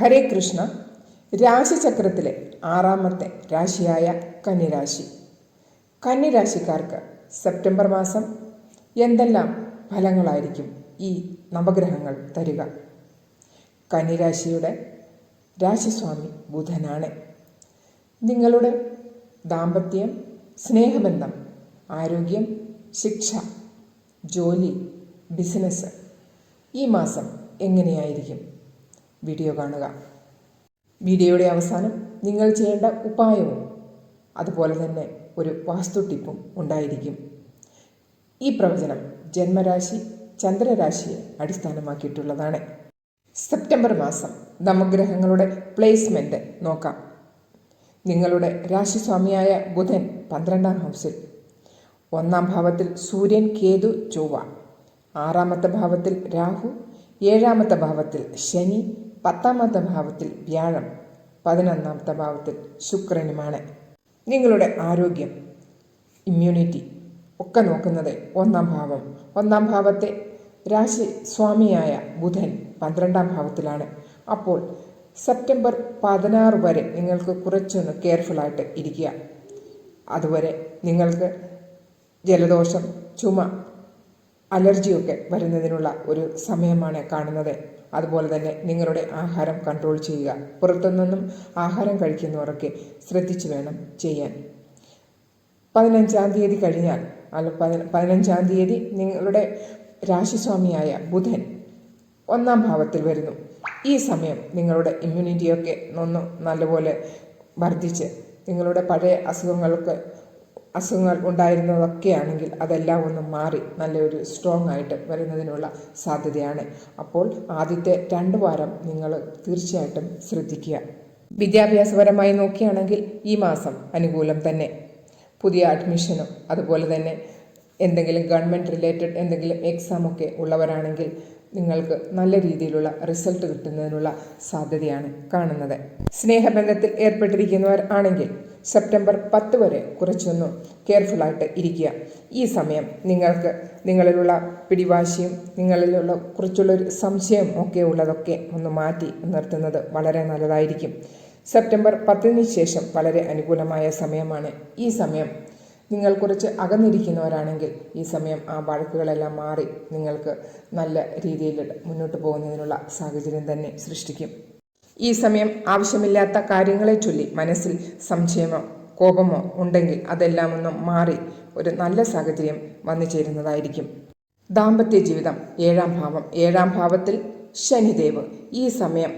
ഹരേ കൃഷ്ണ രാശിചക്രത്തിലെ ആറാമത്തെ രാശിയായ കന്നിരാശി. കന്നിരാശിക്കാർക്ക് സെപ്റ്റംബർ മാസം എന്തെല്ലാം ഫലങ്ങളായിരിക്കും ഈ നവഗ്രഹങ്ങൾ തരിക? കന്നിരാശിയുടെ രാശിസ്വാമി ബുധനാണ്. നിങ്ങളുടെ ദാമ്പത്യം സ്നേഹബന്ധം ആരോഗ്യം ശിക്ഷ ജോലി ബിസിനസ് ഈ മാസം എങ്ങനെയായിരിക്കും? വീഡിയോ കാണുക. വീഡിയോയുടെ അവസാനം നിങ്ങൾ ചെയ്യേണ്ട ഉപായവും അതുപോലെ തന്നെ ഒരു വാസ്തു ടിപ്പും ഉണ്ടായിരിക്കും. ഈ പ്രവചനം ജന്മരാശി ചന്ദ്രരാശിയെ അടിസ്ഥാനമാക്കിയിട്ടുള്ളതാണ്. സെപ്റ്റംബർ മാസം നവഗ്രഹങ്ങളുടെ പ്ലേസ്മെന്റ് നോക്കാം. നിങ്ങളുടെ രാശിസ്വാമിയായ ബുധൻ പന്ത്രണ്ടാം ഹൗസിൽ. ഒന്നാം ഭാവത്തിൽ സൂര്യൻ കേതു ചൊവ്വ. ആറാമത്തെ ഭാവത്തിൽ രാഹു. ഏഴാമത്തെ ഭാവത്തിൽ ശനി. പത്താമത്തെ ഭാവത്തിൽ വ്യാഴം പതിനൊന്നാമത്തെ ഭാവത്തിൽ ശുക്രനുമാണ്. നിങ്ങളുടെ ആരോഗ്യം ഇമ്മ്യൂണിറ്റി ഒക്കെ നോക്കുന്നത് ഒന്നാം ഭാവം. ഒന്നാം ഭാവത്തെ രാശി സ്വാമിയായ ബുധൻ പന്ത്രണ്ടാം ഭാവത്തിലാണ്. അപ്പോൾ സെപ്റ്റംബർ പതിനാറ് വരെ നിങ്ങൾക്ക് കുറച്ചൊന്ന് കെയർഫുള്ളായിട്ട് ഇരിക്കുക. അതുവരെ നിങ്ങൾക്ക് ജലദോഷം ചുമ അലർജിയൊക്കെ വരുന്നതിനുള്ള ഒരു സമയമാണ് കാണുന്നത്. അതുപോലെ തന്നെ നിങ്ങളുടെ ആഹാരം കൺട്രോൾ ചെയ്യുക. പുറത്തുനിന്നും ആഹാരം കഴിക്കുന്നവരൊക്കെ ശ്രദ്ധിച്ചു വേണം ചെയ്യാൻ. പതിനഞ്ചാം തീയതി കഴിഞ്ഞാൽ അല്ല പതി- പതിനഞ്ചാം തീയതി നിങ്ങളുടെ രാശിസ്വാമിയായ ബുധൻ ഒന്നാം ഭാവത്തിൽ വരുന്നു. ഈ സമയം നിങ്ങളുടെ ഇമ്മ്യൂണിറ്റിയൊക്കെ ഒന്ന് നല്ലപോലെ വർദ്ധിച്ച് നിങ്ങളുടെ പഴയ അസുഖങ്ങൾക്ക് അസുഖങ്ങൾ ഉണ്ടായിരുന്നതൊക്കെ ആണെങ്കിൽ അതെല്ലാം ഒന്ന് മാറി നല്ലൊരു സ്ട്രോങ് ആയിട്ട് വരുന്നതിനുള്ള സാധ്യതയാണ്. അപ്പോൾ ആദ്യത്തെ രണ്ട് വാരം നിങ്ങൾ തീർച്ചയായിട്ടും ശ്രദ്ധിക്കുക. വിദ്യാഭ്യാസപരമായി നോക്കുകയാണെങ്കിൽ ഈ മാസം അനുകൂലം തന്നെ. പുതിയ അഡ്മിഷനും അതുപോലെ തന്നെ എന്തെങ്കിലും ഗവൺമെന്റ് റിലേറ്റഡ് എന്തെങ്കിലും എക്സാമൊക്കെ ഉള്ളവരാണെങ്കിൽ നിങ്ങൾക്ക് നല്ല രീതിയിലുള്ള റിസൾട്ട് കിട്ടുന്നതിനുള്ള സാധ്യതയാണ് കാണുന്നത്. സ്നേഹബന്ധത്തിൽ ഏർപ്പെട്ടിരിക്കുന്നവർ ആണെങ്കിൽ സെപ്റ്റംബർ പത്ത് വരെ കുറച്ചൊന്ന് കെയർഫുള്ളായിട്ട് ഇരിക്കുക. ഈ സമയം നിങ്ങൾക്ക് നിങ്ങളിലുള്ള പിടിവാശിയും നിങ്ങളിലുള്ള കുറിച്ചുള്ളൊരു സംശയം ഒക്കെ ഉള്ളതൊക്കെ ഒന്ന് മാറ്റി നിർത്തുന്നത് വളരെ നല്ലതായിരിക്കും. സെപ്റ്റംബർ പത്തിന് ശേഷം വളരെ അനുകൂലമായ സമയമാണ്. ഈ സമയം നിങ്ങൾ കുറച്ച് അകന്നിരിക്കുന്നവരാണെങ്കിൽ ഈ സമയം ആ വഴക്കുകളെല്ലാം മാറി നിങ്ങൾക്ക് നല്ല രീതിയിൽ മുന്നോട്ട് പോകുന്നതിനുള്ള സാഹചര്യം തന്നെ സൃഷ്ടിക്കും. ഈ സമയം ആവശ്യമില്ലാത്ത കാര്യങ്ങളെ ചൊല്ലി മനസ്സിൽ സംശയമോ കോപമോ ഉണ്ടെങ്കിൽ അതെല്ലാം ഒന്നും മാറി ഒരു നല്ല സാഹചര്യം വന്നു ചേരുന്നതായിരിക്കും. ദാമ്പത്യ ജീവിതം ഏഴാം ഭാവം. ഏഴാം ഭാവത്തിൽ ശനിദേവ്. ഈ സമയം